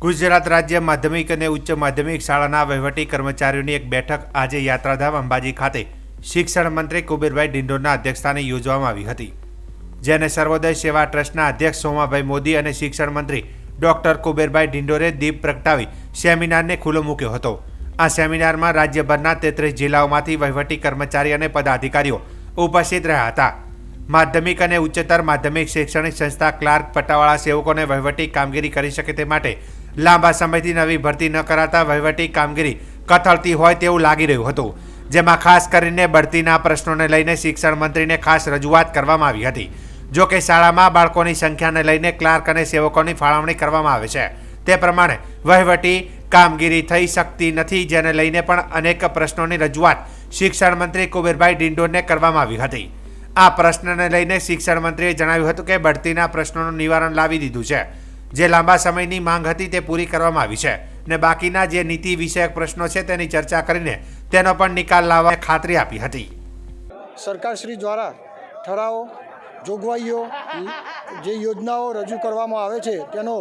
ગુજરાત રાજ્ય માધ્યમિક અને ઉચ્ચ માધ્યમિક શાળાના વહીવટી કર્મચારીઓની એક બેઠક આજે યાત્રાધામ અંબાજી ખાતે શિક્ષણ મંત્રી કુબેરભાઈ ડિંડોરના અધ્યક્ષસ્થાને યોજવામાં આવી હતી, જેને સર્વોદય સેવા ટ્રસ્ટના અધ્યક્ષ સોમાભાઈ મોદી અને શિક્ષણ મંત્રી ડોક્ટર કુબેરભાઈ ડિંડોરે દીપ પ્રગટાવી સેમિનારને ખુલ્લો મૂક્યો હતો. આ સેમિનારમાં રાજ્યભરના તેત્રીસ જિલ્લાઓમાંથી વહીવટી કર્મચારી અને પદાધિકારીઓ ઉપસ્થિત રહ્યા હતા. માધ્યમિક અને ઉચ્ચતર માધ્યમિક શૈક્ષણિક સંસ્થા ક્લાર્ક પટ્ટાવાળા સેવકોને વહીવટી કામગીરી કરી શકે તે માટે લાંબા સમયથી નવી ભરતી ન કરાતા વહીવટી કામગીરી કથળતી હોય તેવું લાગી રહ્યું હતું. જેમાં ખાસ કરીને બઢતીના પ્રશ્નોને લઈને શિક્ષણ મંત્રીને ખાસ રજૂઆત કરવામાં આવી હતી. જો કે શાળામાં બાળકોની સંખ્યાને લઈને ક્લાર્ક અને સેવકોની ફાળવણી કરવામાં આવે છે. તે પ્રમાણે વહીવટી કામગીરી થઈ શકતી નથી, જેને લઈને પણ અનેક પ્રશ્નોની રજૂઆત શિક્ષણ મંત્રી કુબેરભાઈ ડિંડોરને કરવામાં આવી હતી. આ પ્રશ્નને લઈને શિક્ષણ મંત્રીએ જણાવ્યું હતું કે બઢતીના પ્રશ્નોનું નિવારણ લાવી દીધું છે. જે લાંબા સમયની માંગ હતી તે પૂરી કરવામાં આવી છે ને બાકીના જે નીતિ વિષયક પ્રશ્નો છે તેની ચર્ચા કરીને તેનો પણ નિકાલ લાવવા ખાતરી આપી હતી. સરકારશ્રી દ્વારા ઠરાવો, જોગવાઈઓ, જે યોજનાઓ રજૂ કરવામાં આવે છે, તેનો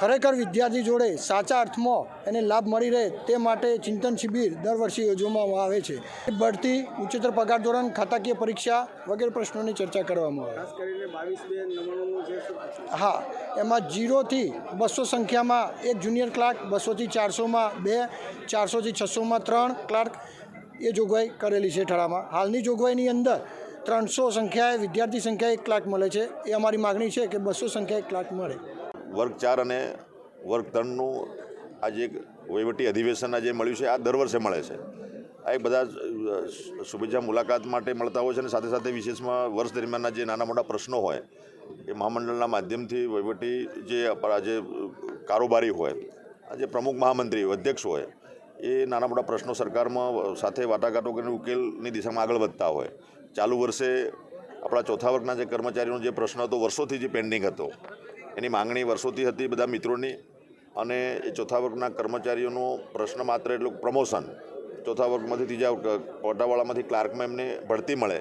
ખરેખર વિદ્યાર્થી જોડે સાચા અર્થમાં એને લાભ મળી રહે તે માટે ચિંતન શિબિર દર વર્ષે યોજવામાં આવે છે. બઢતી ઉચ્ચતર પગાર ધોરણ ખાતાકીય પરીક્ષા વગેરે પ્રશ્નોની ચર્ચા કરવામાં આવે. હા એમાં જીરોથી બસો સંખ્યામાં એક જુનિયર ક્લાર્ક બસોથી ચારસોમાં બે ચારસોથી છસોમાં ત્રણ ક્લાર્ક એ જોગવાઈ કરેલી છે ઠરામાં. હાલની જોગવાઈની અંદર ત્રણસો સંખ્યાએ વિદ્યાર્થી સંખ્યાએ એક ક્લાર્ક મળે છે. એ અમારી માગણી છે કે બસો સંખ્યાએ એક ક્લાર્ક મળે. વર્ગ ચાર અને વર્ગ ત્રણનું આ જે એક વહીવટી અધિવેશન જે મળ્યું છે, આ દર વર્ષે મળે છે. આ એક બધા શુભેચ્છા મુલાકાત માટે મળતા હોય છે અને સાથે સાથે વિશેષમાં વર્ષ દરમિયાનના જે નાના મોટા પ્રશ્નો હોય, એ મહામંડળના માધ્યમથી વહીવટી જે જે કારોબારી હોય જે પ્રમુખ મહામંત્રી, અધ્યક્ષ હોય, એ નાના મોટા પ્રશ્નો સરકારમાં સાથે વાટાઘાટો કરીને ઉકેલની દિશામાં આગળ વધતા હોય. ચાલુ વર્ષે આપણા ચોથા વર્ગના જે કર્મચારીઓનો જે પ્રશ્ન હતો, વર્ષોથી જે પેન્ડિંગ હતો એની માંગણી વર્ષોથી હતી બધા મિત્રોની. અને એ ચોથા વર્ગના કર્મચારીઓનો પ્રશ્ન માત્ર એટલું પ્રમોશન. ચોથા વર્ગમાંથી ત્રીજા કોટાવાળામાંથી ક્લાર્કમાં એમને ભરતી મળે.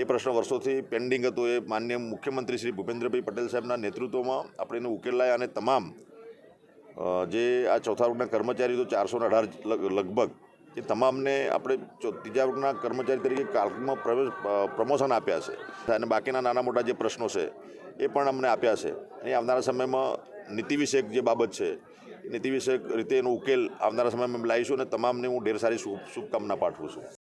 એ પ્રશ્ન વર્ષોથી પેન્ડિંગ હતો. એ માન્ય મુખ્યમંત્રી શ્રી ભૂપેન્દ્રભાઈ પટેલ સાહેબના નેતૃત્વમાં આપણે એને ઉકેલ અને તમામ જે આ ચોથા વર્ગના કર્મચારીઓ તો ચારસો અઢાર લગભગ એ તમામને આપણે ત્રીજા વર્ગના કર્મચારી તરીકે કાલ્કમાં પ્રવેશ પ્રમોશન આપ્યા છે. અને બાકીના નાના મોટા જે પ્રશ્નો છે, એ પણ અમને આપ્યા છે. અને આવનારા સમયમાં નીતિ વિષયક જે બાબત છે નીતિ વિષયક રીતે એનો ઉકેલ આવનારા સમયમાં લાવીશું અને તમામને હું ઢેર સારી શુભ, શુભકામના પાઠવું છું.